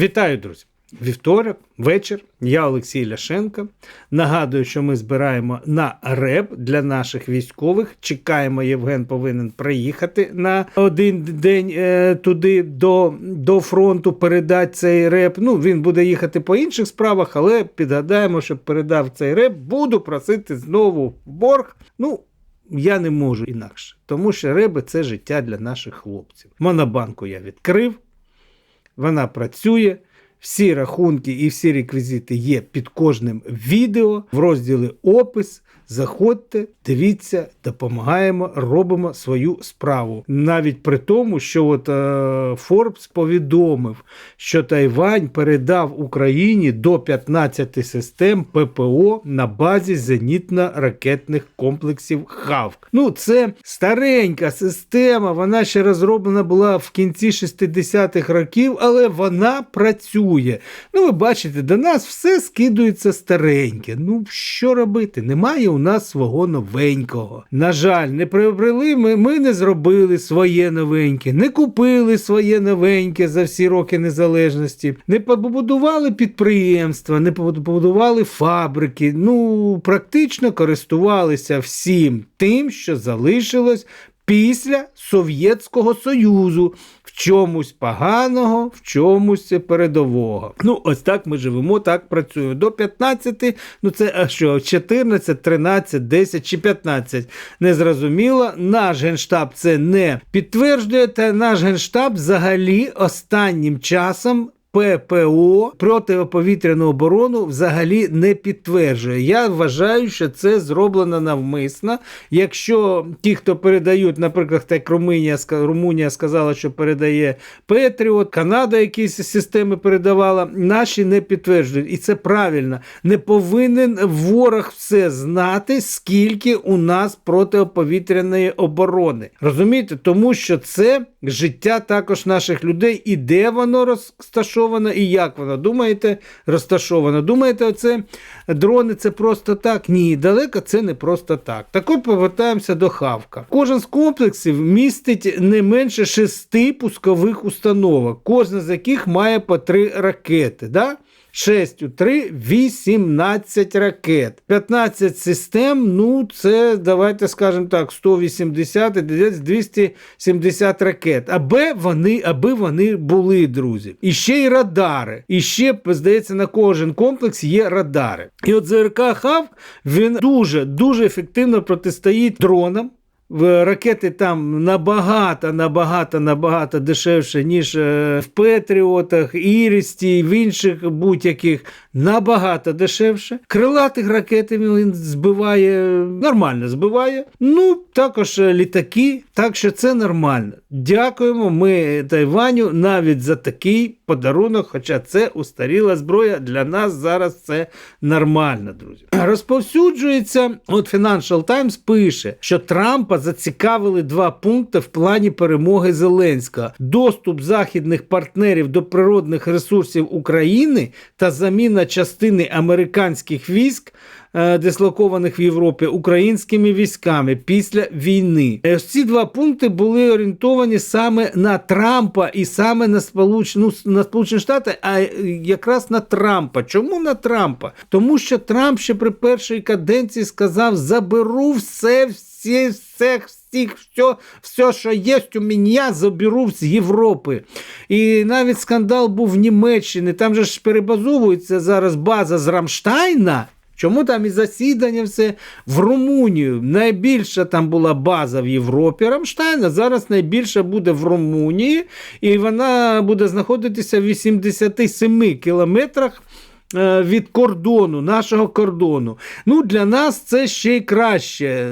Вітаю, друзі! Вівторок, вечір. Я Олексій Ляшенко. Нагадую, що ми збираємо на РЕБ для наших військових. Чекаємо, Євген повинен приїхати на один день е, туди до, до фронту, передати цей реп. Ну, він буде їхати по інших справах, але підгадаємо, щоб передав цей реп. Буду просити знову борг. Ну, я не можу інакше, тому що реби це життя для наших хлопців. Монобанку я відкрив, вона працює. Всі рахунки і всі реквізити є під кожним відео в розділі опис. Заходьте, дивіться, допомагаємо, робимо свою справу. Навіть при тому, що от е, Форбс повідомив, що Тайвань передав Україні до 15 систем ППО на базі зенітно-ракетних комплексів ХАВК. Ну, це старенька система, вона ще розроблена була в кінці 60-х років, але вона працює. Ну, ви бачите, до нас все скидується стареньке. Ну, що робити? Немає у нас свого новенького. На жаль, не приобрели ми, ми не зробили своє новеньке, не купили своє новеньке за всі роки незалежності, не побудували підприємства, не побудували фабрики. Ну, практично користувалися всім тим, що залишилось. Після Совєтського Союзу чомусь поганого, в чомусь передового. Ну, ось так ми живемо, так працюємо. До 15, ну це а що, 14, 13, 10 чи 15. Незрозуміло. Наш генштаб це не підтверджує, та наш генштаб взагалі останнім часом. ППО протиповітряну оборону взагалі не підтверджує. Я вважаю, що це зроблено навмисно. Якщо ті, хто передають, наприклад, так Румунія, Румунія сказала, що передає Петріот, Канада якісь системи передавала, наші не підтверджують. І це правильно. Не повинен ворог все знати, скільки у нас протиповітряної оборони. Розумієте, тому що це життя також наших людей і де воно розташовано розташовано і як вона, Думаєте, розташована. Думаєте, оце дрони це просто так? Ні, далеко це не просто так. Так от повертаємося до хавка. Кожен з комплексів містить не менше шести пускових установок, кожна з яких має по три ракети. Да? 6 у 3 18 ракет. 15 систем, ну це, давайте скажемо так, 180 і 270 ракет. Аби вони аби вони були, друзі. І ще й радари. І ще, здається, на кожен комплекс є радари. І от ЗРК ХАВ він дуже дуже ефективно протистоїть дронам ракети там набагато, набагато, набагато дешевше, ніж е, в Петріотах, Ірісті, в інших будь-яких набагато дешевше. Крилатих ракет він збиває, нормально збиває. Ну, також літаки, так що це нормально. Дякуємо ми Тайваню навіть за такий подарунок, хоча це устаріла зброя. Для нас зараз це нормально, друзі. Розповсюджується, от Financial Times пише, що Трампа зацікавили два пункти в плані перемоги Зеленського: доступ західних партнерів до природних ресурсів України та заміна частини американських військ. Е, дислокованих в Європі українськими військами після війни. Ось ці два пункти були орієнтовані саме на Трампа і саме на Сполучені, ну, на Сполучені Штати, а якраз на Трампа. Чому на Трампа? Тому що Трамп ще при першій каденції сказав: заберу все, всі, все, всіх, все, все, що є у мене, заберу з Європи. І навіть скандал був в Німеччині. Там же ж перебазовується зараз база з Рамштайна. Чому там і засідання все в Румунію? Найбільша там була база в Європі Рамштайна, зараз найбільша буде в Румунії, і вона буде знаходитися в 87 кілометрах. Е, від кордону, нашого кордону. Ну, Для нас це ще й краще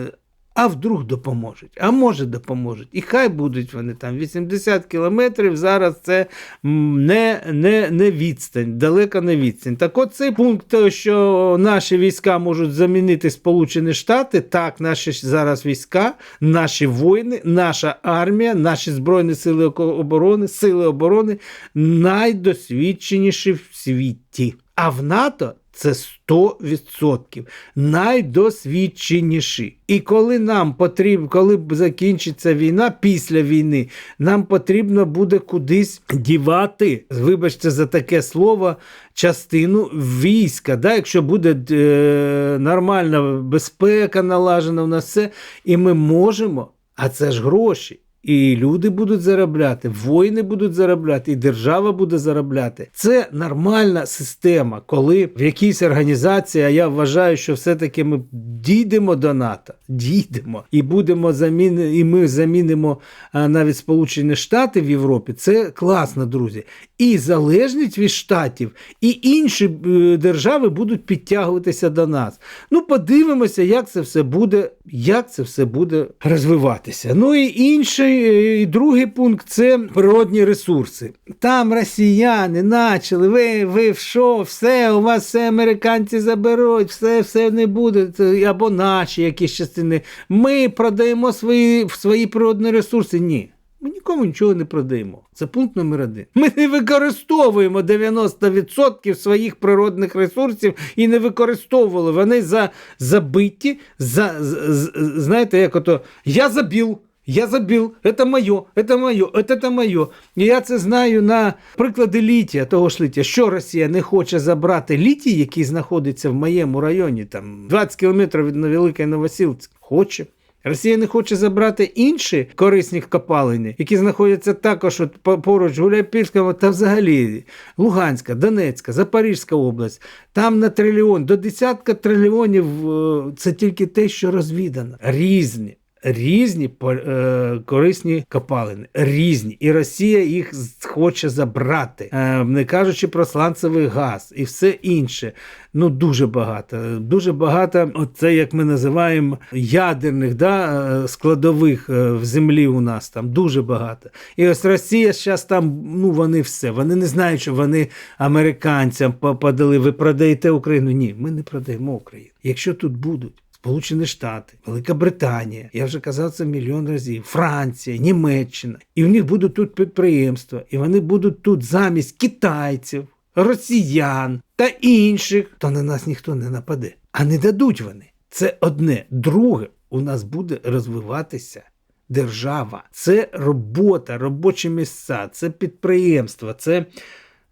а вдруг допоможуть, а може допоможуть. І хай будуть вони там 80 кілометрів. Зараз це не не, не відстань, далека не відстань. Так от цей пункт, що наші війська можуть замінити Сполучені Штати, так, наші зараз війська, наші воїни, наша армія, наші Збройні сили оборони, сили оборони найдосвідченіші в світі. А в НАТО Це 100% найдосвідченіші. І коли нам потрібно, коли закінчиться війна після війни, нам потрібно буде кудись дівати, вибачте за таке слово, частину війська. Да? Якщо буде е, нормальна безпека налажена в нас все, і ми можемо, а це ж гроші. І люди будуть заробляти, воїни будуть заробляти, і держава буде заробляти. Це нормальна система, коли в якійсь організації, а я вважаю, що все-таки ми дійдемо до НАТО, дійдемо і будемо заміни, і ми замінимо навіть Сполучені Штати в Європі. Це класно, друзі. І залежність від штатів, і інші е, держави будуть підтягуватися до нас. Ну, подивимося, як це все буде, як це все буде розвиватися. Ну і інший, е, і другий пункт це природні ресурси. Там росіяни почали, ви, ви що, все, у вас все американці заберуть, все, все не буде, це або наші якісь частини. Ми продаємо свої, свої природні ресурси. Ні. Ми нікому нічого не продаємо. Це пункт номер один. Ми не використовуємо 90% своїх природних ресурсів і не використовували. Вони за, забиті, за, з- з- знаєте, як ото я забіл. Я забіл, це моє, це моє, це моє. І я це знаю на прикладі літія, того ж літія. Що Росія не хоче забрати літій, який знаходиться в моєму районі, там 20 кілометрів від Великої Новосілки? Хоче. Росія не хоче забрати інші корисні копалини, які знаходяться також от поруч Гуляйпільського та взагалі Луганська, Донецька, Запорізька область. Там на трильйон, до десятка трильйонів е, це тільки те, що розвідано. Різні. Різні е, корисні копалини, різні, і Росія їх хоче забрати, е, не кажучи про сланцевий газ і все інше. Ну дуже багато. Дуже багато. Оце як ми називаємо ядерних да, е, складових е, в землі. У нас там дуже багато. І ось Росія зараз там, ну вони все. Вони не знають, що вони американцям по- подали. Ви продаєте Україну? Ні, ми не продаємо Україну. Якщо тут будуть. Сполучені Штати, Велика Британія, я вже казав це мільйон разів, Франція, Німеччина. І в них будуть тут підприємства, і вони будуть тут замість китайців, росіян та інших, то на нас ніхто не нападе. А не дадуть вони. Це одне. Друге, у нас буде розвиватися держава. Це робота, робочі місця, це підприємства, це.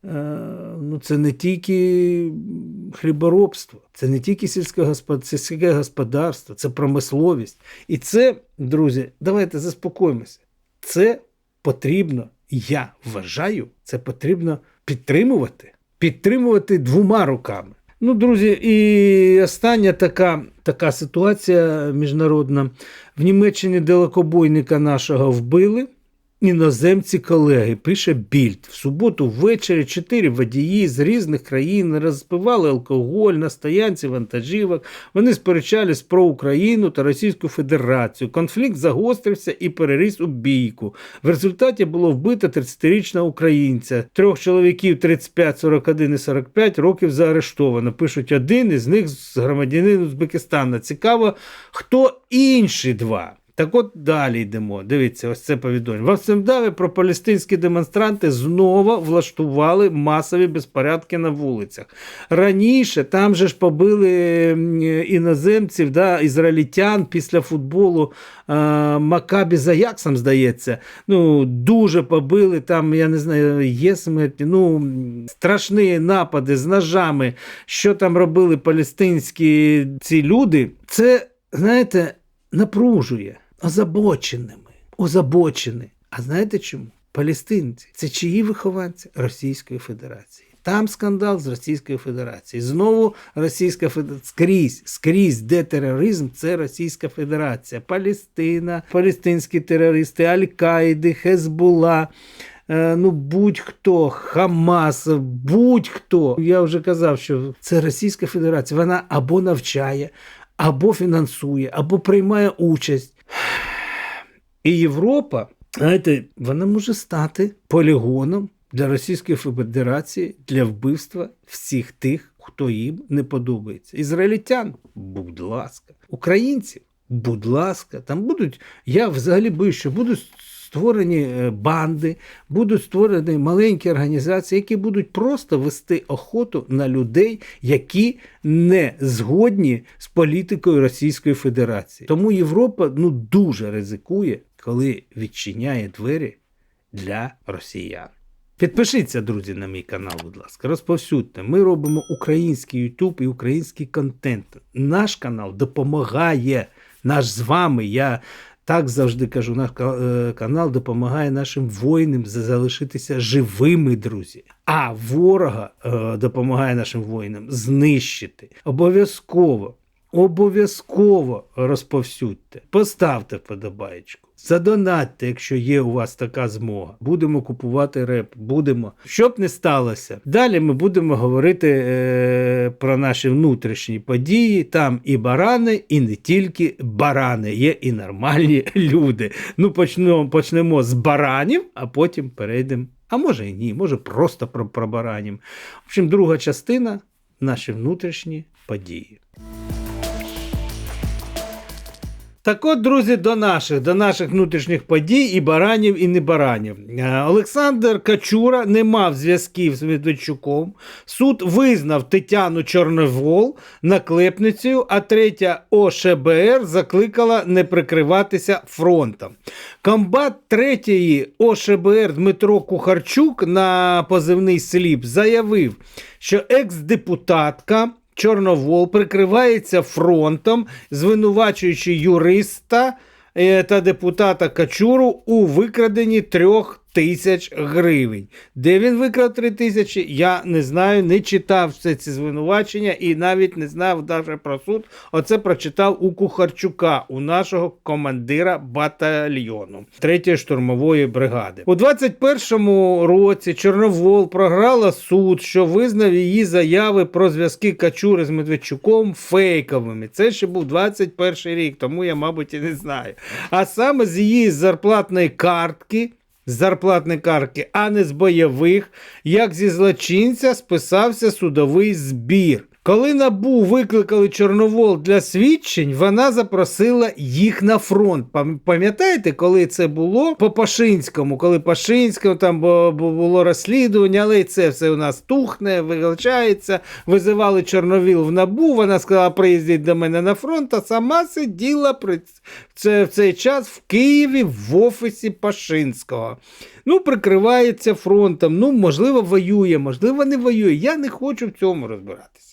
Е, Ну, це не тільки хліборобство, це не тільки сільське господарство, це промисловість. І це, друзі, давайте заспокоїмося. Це потрібно, я вважаю, це потрібно підтримувати. Підтримувати двома руками. Ну, друзі, і остання така, така ситуація міжнародна. В Німеччині далекобойника нашого вбили. Іноземці колеги, пише Більд. В суботу ввечері чотири водії з різних країн розпивали алкоголь на стоянці вантажівок. Вони сперечались про Україну та Російську Федерацію. Конфлікт загострився і переріс у бійку. В результаті було вбито 30-річного українця. Трьох чоловіків 35, 41 і 45 років заарештовано. Пишуть один із них з громадянин Узбекистану. Цікаво, хто інші два. Так от далі йдемо. Дивіться, ось це повідомлення. В про палестинські демонстранти знову влаштували масові безпорядки на вулицях. Раніше там же ж побили іноземців, да, ізраїльтян після футболу е, Макабі за Яксом, здається. Ну, дуже побили там, я не знаю, є смерті. Ну, страшні напади з ножами. Що там робили палестинські ці люди? Це, знаєте, напружує озабоченими, озабочені. А знаєте чому? Палестинці це чиї вихованці Російської Федерації. Там скандал з Російської Федерації. Знову Російська Федерація скрізь, скрізь, де тероризм, це Російська Федерація, Палестина, палестинські терористи, Аль-Каїди, Хезбула. е, Ну, будь-хто, Хамас, будь-хто. Я вже казав, що це Російська Федерація. Вона або навчає, або фінансує, або приймає участь. І Європа, знаєте, вона може стати полігоном для Російської Федерації для вбивства всіх тих, хто їм не подобається. Ізраїльтян, будь ласка, українців, будь ласка, там будуть. Я взагалі боюсь, що будуть створені е, банди, будуть створені маленькі організації, які будуть просто вести охоту на людей, які не згодні з політикою Російської Федерації. Тому Європа ну дуже ризикує, коли відчиняє двері для росіян. Підпишіться, друзі, на мій канал, будь ласка, розповсюдьте. Ми робимо український YouTube і український контент. Наш канал допомагає. Наш з вами. Я так завжди кажу, наш е, канал допомагає нашим воїнам залишитися живими, друзі. А ворога е, допомагає нашим воїнам знищити. Обов'язково. Обов'язково розповсюдьте, поставте вподобаєчку, задонатьте, якщо є у вас така змога. Будемо купувати реп, будемо. Щоб не сталося. Далі ми будемо говорити е, про наші внутрішні події. Там і барани, і не тільки барани, є і нормальні люди. Ну, почнемо, почнемо з баранів, а потім перейдемо. А може і ні, може просто про, про баранів. В общем, друга частина наші внутрішні події. Так от, друзі, до наших, до наших внутрішніх подій і баранів, і не баранів. Е, Олександр Качура не мав зв'язків з Медведчуком. Суд визнав Тетяну Чорновол наклепницею, а третя ОШБР закликала не прикриватися фронтом. Комбат третьої ОШБР Дмитро Кухарчук на позивний сліп заявив, що екс-депутатка Чорновол прикривається фронтом, звинувачуючи юриста е, та депутата Качуру у викраденні трьох тисяч гривень. Де він викрав три тисячі, я не знаю, не читав все ці звинувачення і навіть не знав навіть про суд. Оце прочитав у Кухарчука, у нашого командира батальйону 3-ї штурмової бригади. У 21-му році Чорновол програла суд, що визнав її заяви про зв'язки Качури з Медведчуком фейковими. Це ще був 21 рік, тому я, мабуть, і не знаю. А саме з її зарплатної картки з зарплатної карки, а не з бойових, як зі злочинця списався судовий збір. Коли набу викликали Чорновол для свідчень, вона запросила їх на фронт. Пам'ятаєте, коли це було по Пашинському, коли Пашинському там бу- бу- було розслідування, але це все у нас тухне, виглачається. Визивали Чорновіл в набу. Вона сказала, приїздіть до мене на фронт, а сама сиділа при це в цей час в Києві в офісі Пашинського. Ну, прикривається фронтом. Ну, можливо, воює, можливо, не воює. Я не хочу в цьому розбиратися.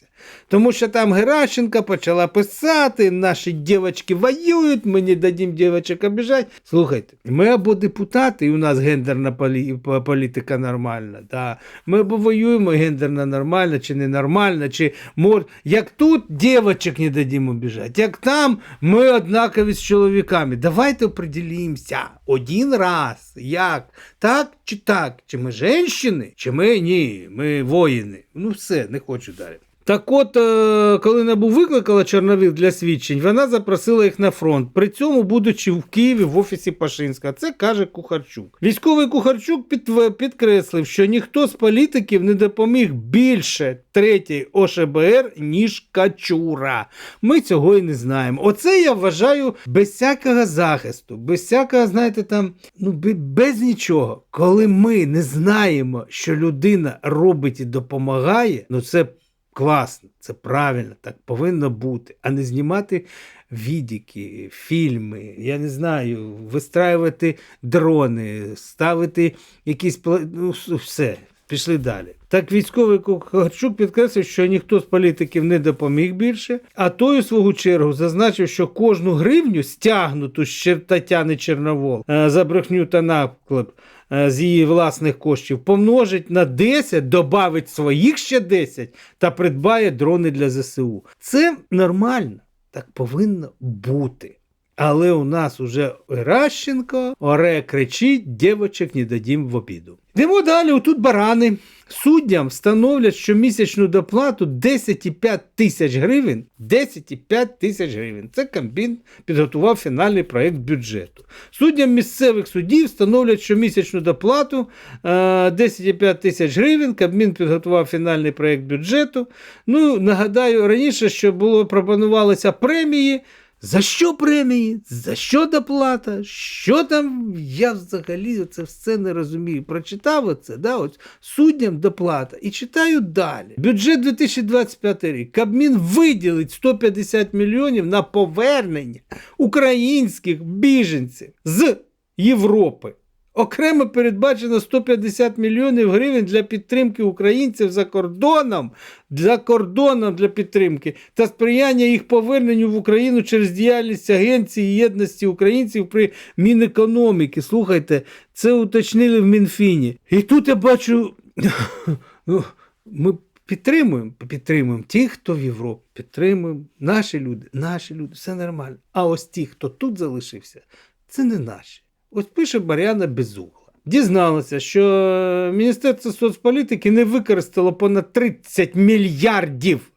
Тому що там Геращенка почала писати, наші дівчатки воюють, ми не дадим дівчаток обіжати. Слухайте, ми або депутати, і у нас гендерна полі- політика нормальна. Да. Ми або воюємо гендерно нормально, чи ненормально, чи мор... як тут дівчаток не дадим обіжати, як там ми однакові з чоловіками. Давайте определімося один раз. Як? Так чи так? Чи ми женщини, чи ми ні, ми воїни. Ну все, не хочу далі. Так от, е, коли НАБУ викликала Чорновіл для свідчень, вона запросила їх на фронт, при цьому будучи в Києві в офісі Пашинська. Це каже Кухарчук. Військовий Кухарчук підкреслив, що ніхто з політиків не допоміг більше третій ОШБР, ніж Качура. Ми цього і не знаємо. Оце я вважаю без всякого захисту, без всякого, знаєте, там, ну, бе- без нічого. Коли ми не знаємо, що людина робить і допомагає, ну це класно, це правильно, так повинно бути, а не знімати відіки, фільми, я не знаю, вистраювати дрони, ставити якісь ну, все. Пішли далі. Так військовий Кухарчук підкреслив, що ніхто з політиків не допоміг більше, а той, у свою чергу, зазначив, що кожну гривню, стягнуту з Тетяни Черновол е, за брехню та наклеп е, з її власних коштів, помножить на 10, добавить своїх ще 10 та придбає дрони для ЗСУ. Це нормально, так повинно бути. Але у нас уже Геращенко оре кричить, дівочок не дадім в обіду. Йдемо далі, отут барани. Суддям встановлять щомісячну доплату 10,5 тисяч гривень. 10,5 тисяч гривень. Це Кабмін підготував фінальний проєкт бюджету. Суддям місцевих судів встановлять щомісячну доплату е, 10,5 тисяч гривень. Кабмін підготував фінальний проєкт бюджету. Ну, нагадаю, раніше, що було пропонувалися премії За що премії? За що доплата? Що там? Я взагалі це все не розумію. Прочитав оце, да, ось суддям доплата. І читаю далі. Бюджет 2025 рік. Кабмін виділить 150 мільйонів на повернення українських біженців з Європи. Окремо передбачено 150 мільйонів гривень для підтримки українців за кордоном, для кордоном для підтримки та сприяння їх поверненню в Україну через діяльність Агенції єдності українців при Мінекономіки. Слухайте, це уточнили в Мінфіні. І тут я бачу, ну, ми підтримуємо, підтримуємо тих, хто в Європі, підтримуємо наші люди, наші люди, все нормально. А ось ті, хто тут залишився, це не наші. Ось пише Баряна Безугла. Дізналося, що Міністерство соцполітики не використало понад 30 мільярдів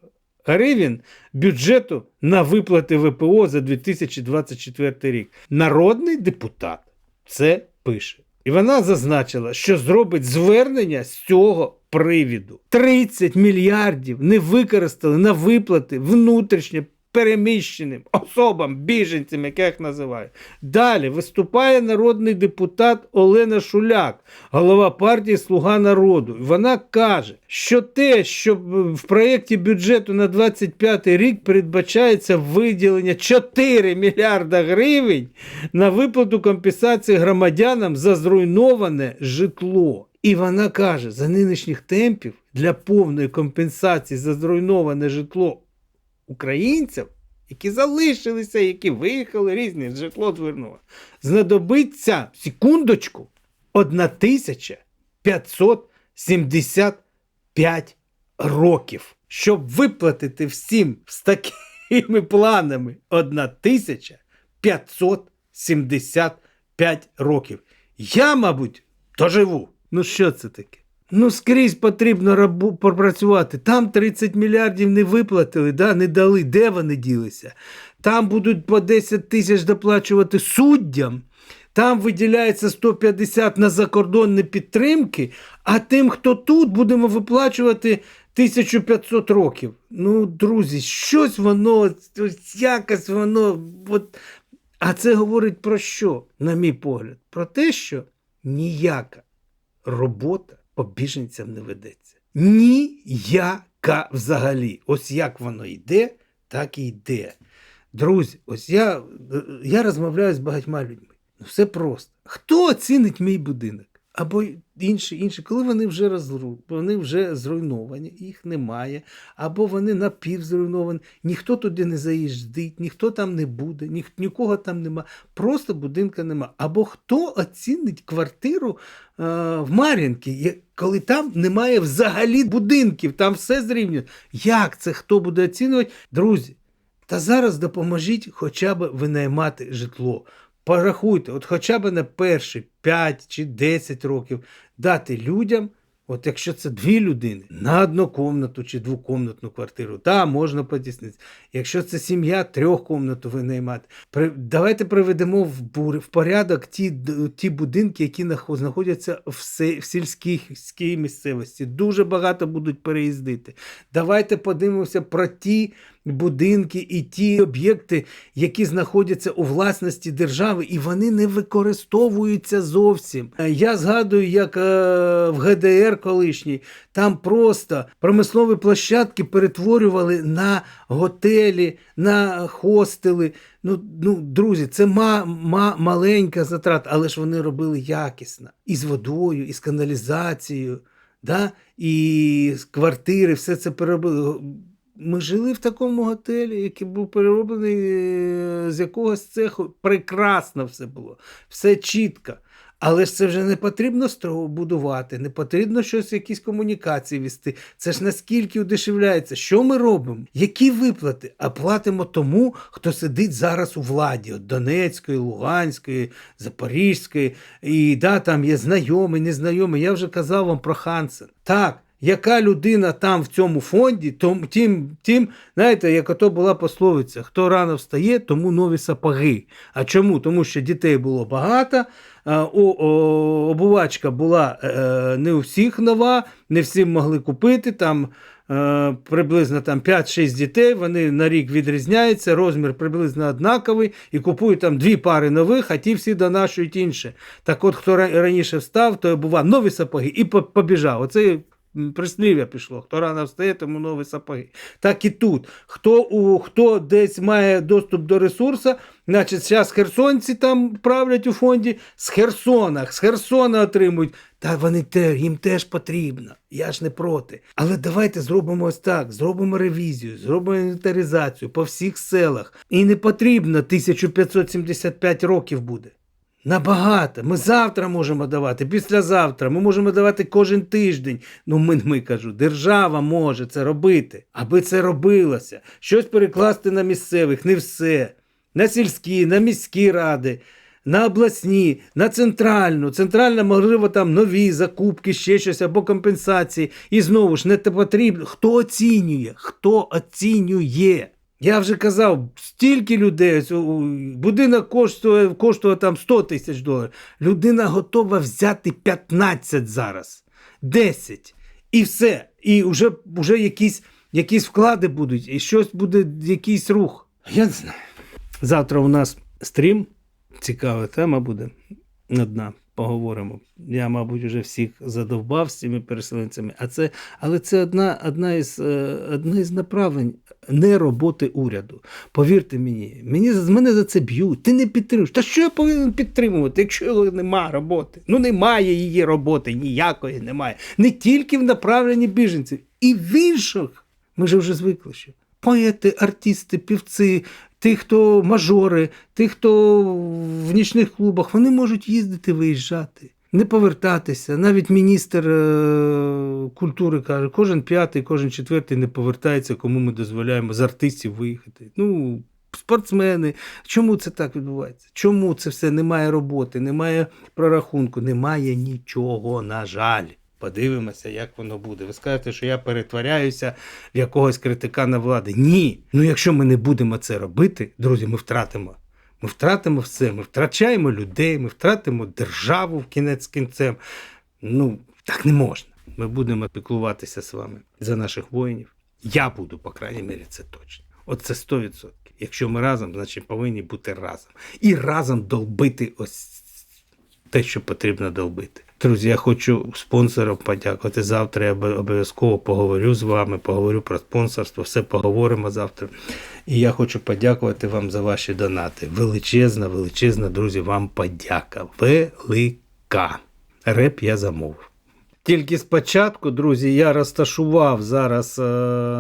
гривень бюджету на виплати ВПО за 2024 рік. Народний депутат це пише. І вона зазначила, що зробить звернення з цього привіду. 30 мільярдів не використали на виплати внутрішньо переміщеним особам, біженцям, як я їх називаю. Далі виступає народний депутат Олена Шуляк, голова партії Слуга народу. Вона каже, що те, що в проєкті бюджету на 25 рік передбачається виділення 4 мільярда гривень на виплату компенсації громадянам за зруйноване житло. І вона каже, за нинішніх темпів для повної компенсації за зруйноване житло українців, які залишилися, які виїхали різні житло звернуло, знадобиться секундочку 1575 років, щоб виплатити всім з такими планами 1575 років. Я, мабуть, доживу. Ну що це таке? Ну, скрізь потрібно рабу- попрацювати. Там 30 мільярдів не виплатили, да, не дали. Де вони ділися? Там будуть по 10 тисяч доплачувати суддям. Там виділяється 150 на закордонні підтримки, а тим, хто тут, будемо виплачувати 1500 років. Ну, друзі, щось воно, ось якось воно. От... А це говорить про що, на мій погляд? Про те, що ніяка робота по біженцям не ведеться. Ніяка взагалі. Ось як воно йде, так і йде. Друзі, ось я, я розмовляю з багатьма людьми. Ну, все просто. Хто оцінить мій будинок? Або інші, інші, коли вони вже розру, вони вже зруйновані, їх немає, або вони напівзруйновані, ніхто туди не заїздить, ніхто там не буде, ні, нікого там нема, просто будинка нема. Або хто оцінить квартиру е, в Мар'їнці, коли там немає взагалі будинків, там все зрівнює. Як це хто буде оцінювати? Друзі, та зараз допоможіть хоча б винаймати житло. Порахуйте, от хоча б на перші 5 чи 10 років дати людям, от якщо це дві людини, на однокомнату чи двокомнатну квартиру, та можна потіснитися. Якщо це сім'я, трьохкомнату винаймати. Давайте приведемо в, бур- в порядок ті, ті будинки, які знаходяться в, в сільській місцевості. Дуже багато будуть переїздити. Давайте подивимося про ті будинки і ті об'єкти, які знаходяться у власності держави, і вони не використовуються зовсім. Я згадую, як е, в ГДР колишній там просто промислові площадки перетворювали на готелі, на хостели. Ну, ну друзі, це ма, ма, маленька затрата, але ж вони робили якісно. І з водою, і з каналізацією, да? і квартири, все це переробили. Ми жили в такому готелі, який був перероблений е, з якогось цеху. Прекрасно все було, все чітко. Але ж це вже не потрібно строго будувати, не потрібно щось, якісь комунікації вести. Це ж наскільки удешевляється. Що ми робимо? Які виплати? А платимо тому, хто сидить зараз у владі от Донецької, Луганської, Запорізької. І да, там є знайомий, незнайомий. Я вже казав вам про Хансен. Так. Яка людина там в цьому фонді, том, тим, тим, знаєте, як ото була пословиця, хто рано встає, тому нові сапоги. А чому? Тому що дітей було багато, обувачка була е, не у всіх нова, не всім могли купити. Там е, приблизно там 5-6 дітей, вони на рік відрізняються, розмір приблизно однаковий, і купують там дві пари нових, а ті всі донашують інше. Так от, хто раніше встав, той бува нові сапоги і по- побіжав. Оце прислів'я пішло. Хто рано встає, тому нові сапоги. Так і тут. Хто, у, хто десь має доступ до ресурсу, значить, зараз херсонці там правлять у фонді, з Херсона, з Херсона отримують. Та вони те, їм теж потрібно. Я ж не проти. Але давайте зробимо ось так: зробимо ревізію, зробимо інвентаризацію по всіх селах. І не потрібно 1575 років буде. Набагато. Ми завтра можемо давати, післязавтра. Ми можемо давати кожен тиждень. Ну, ми, ми кажу, держава може це робити, аби це робилося. Щось перекласти на місцевих, не все. На сільські, на міські ради, на обласні, на центральну. Центральна, можливо, там нові закупки, ще щось або компенсації. І знову ж не потрібно. Хто оцінює? Хто оцінює? Я вже казав, стільки людей, будинок коштує, коштує там 100 тисяч доларів. Людина готова взяти 15 зараз, 10. І все. І вже, вже якісь, якісь вклади будуть, і щось буде, якийсь рух. Я не знаю. Завтра у нас стрім, цікава тема буде. Одна. Поговоримо. Я, мабуть, вже всіх задовбав з цими переселенцями. А це, але це одна, одна, із, е, одна із направлень не роботи уряду. Повірте мені, мені мене за це б'ють. Ти не підтримуєш. Та що я повинен підтримувати, якщо немає роботи? Ну немає її роботи, ніякої немає. Не тільки в направленні біженців, і в інших. Ми ж вже звикли ще. Поети, артисти, півці, ті, хто мажори, ті, хто в нічних клубах, вони можуть їздити, виїжджати, не повертатися. Навіть міністр е- культури каже, кожен п'ятий, кожен четвертий не повертається, кому ми дозволяємо з артистів виїхати. Ну, спортсмени. Чому це так відбувається? Чому це все немає роботи, немає прорахунку, немає нічого, на жаль. Подивимося, як воно буде. Ви скажете, що я перетворяюся в якогось критикана влади. Ні. Ну якщо ми не будемо це робити, друзі, ми втратимо. Ми втратимо все. Ми втрачаємо людей, ми втратимо державу в кінець кінцем. Ну, так не можна. Ми будемо піклуватися з вами за наших воїнів. Я буду, по крайній мірі, це точно. От це 100%. Якщо ми разом, значить повинні бути разом. І разом долбити ось те, що потрібно долбити. Друзі, я хочу спонсорам подякувати. Завтра я обов'язково поговорю з вами, поговорю про спонсорство, все поговоримо завтра. І я хочу подякувати вам за ваші донати. Величезна, величезна, друзі, вам подяка. Велика. Реп я замовив. Тільки спочатку, друзі, я розташував зараз е,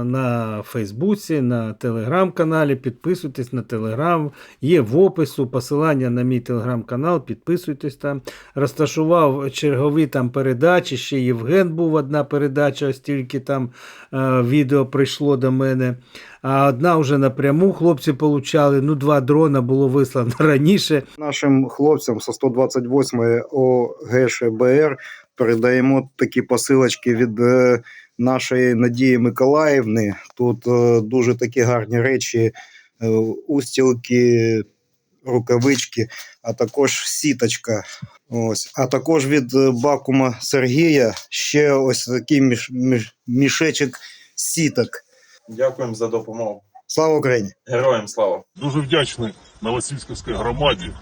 на Фейсбуці, на телеграм-каналі. Підписуйтесь на телеграм. Є в опису посилання на мій телеграм-канал. Підписуйтесь там. Розташував чергові там передачі. Ще Євген був одна передача, ось тільки там е, відео прийшло до мене. А одна вже напряму хлопці получали. Ну, два дрона було вислано раніше. Нашим хлопцям со 128 ОГШБР передаємо такі посилочки від е, нашої Надії Миколаївни. Тут е, дуже такі гарні речі, е, устілки, рукавички, а також сіточка. Ось. А також від Бакума Сергія ще ось такий міш, міш, мішечок сіток. Дякуємо за допомогу. Слава Україні! Героям слава! Дуже вдячний Новосільській громаді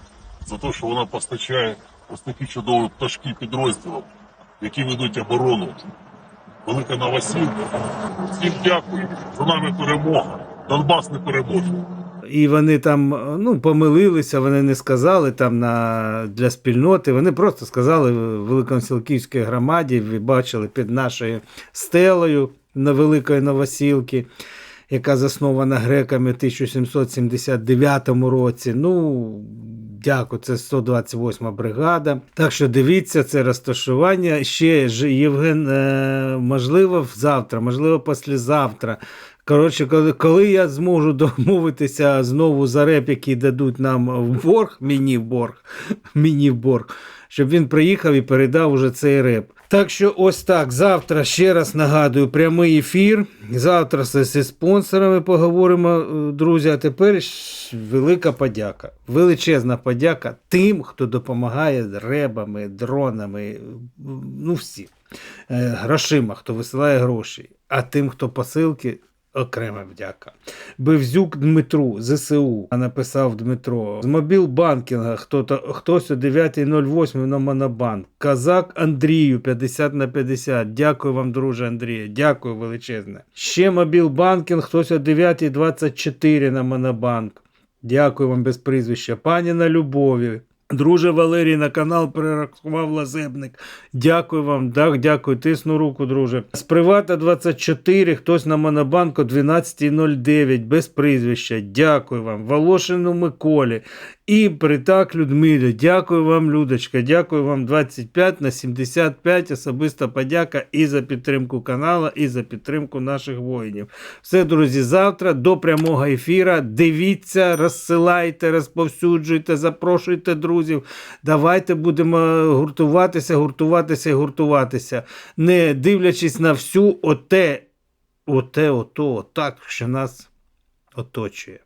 за те, що вона постачає ось такі чудові пташки підрозділам, які ведуть оборону. Велика Новосілка. Всім дякую. За нами перемога. Донбас не переможе. І вони там ну, помилилися, вони не сказали там на, для спільноти. Вони просто сказали Великосілківській громаді, ви бачили під нашою стелею на Великої Новосілки, яка заснована греками в 1779 році. Ну, дякую, це 128 бригада. Так що дивіться це розташування. Ще ж Євген, е, можливо, завтра, можливо, післязавтра. Коротше, коли, я зможу домовитися знову за реп, який дадуть нам в борг, мені в борг, мені в борг, щоб він приїхав і передав уже цей реп. Так що ось так. Завтра ще раз нагадую прямий ефір. Завтра зі спонсорами поговоримо, е, друзі. А тепер велика подяка. Величезна подяка тим, хто допомагає ребами, дронами. Ну всі. е, грошима, хто висилає гроші, а тим, хто посилки. Окрема вдяка. Бивзюк Дмитру, ЗСУ, написав Дмитро. З мобіл банкінга хтось о 9.08 на Монобанк. Казак Андрію 50 на 50. Дякую вам, друже Андрію. Дякую величезне. Ще мобіл банкінг, хтось о 9.24 на Монобанк. Дякую вам без прізвища. Пані на любові. Друже Валерій на канал перерахував лазебник. Дякую вам, так, дякую, тисну руку, друже. З привата 24, хтось на Монобанку 12.09, без прізвища. Дякую вам. Волошину Миколі. І Притак Людмилі. Дякую вам, Людочка. Дякую вам 25 на 75. Особиста подяка і за підтримку канала, і за підтримку наших воїнів. Все, друзі, завтра до прямого ефіра. Дивіться, розсилайте, розповсюджуйте, запрошуйте друзів. Давайте будемо гуртуватися, гуртуватися і гуртуватися, не дивлячись на всю оте, оте, ото, отак, що нас оточує.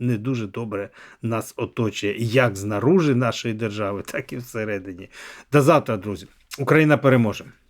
Не дуже добре нас оточує як знаружи нашої держави, так і всередині. До завтра, друзі. Україна переможе.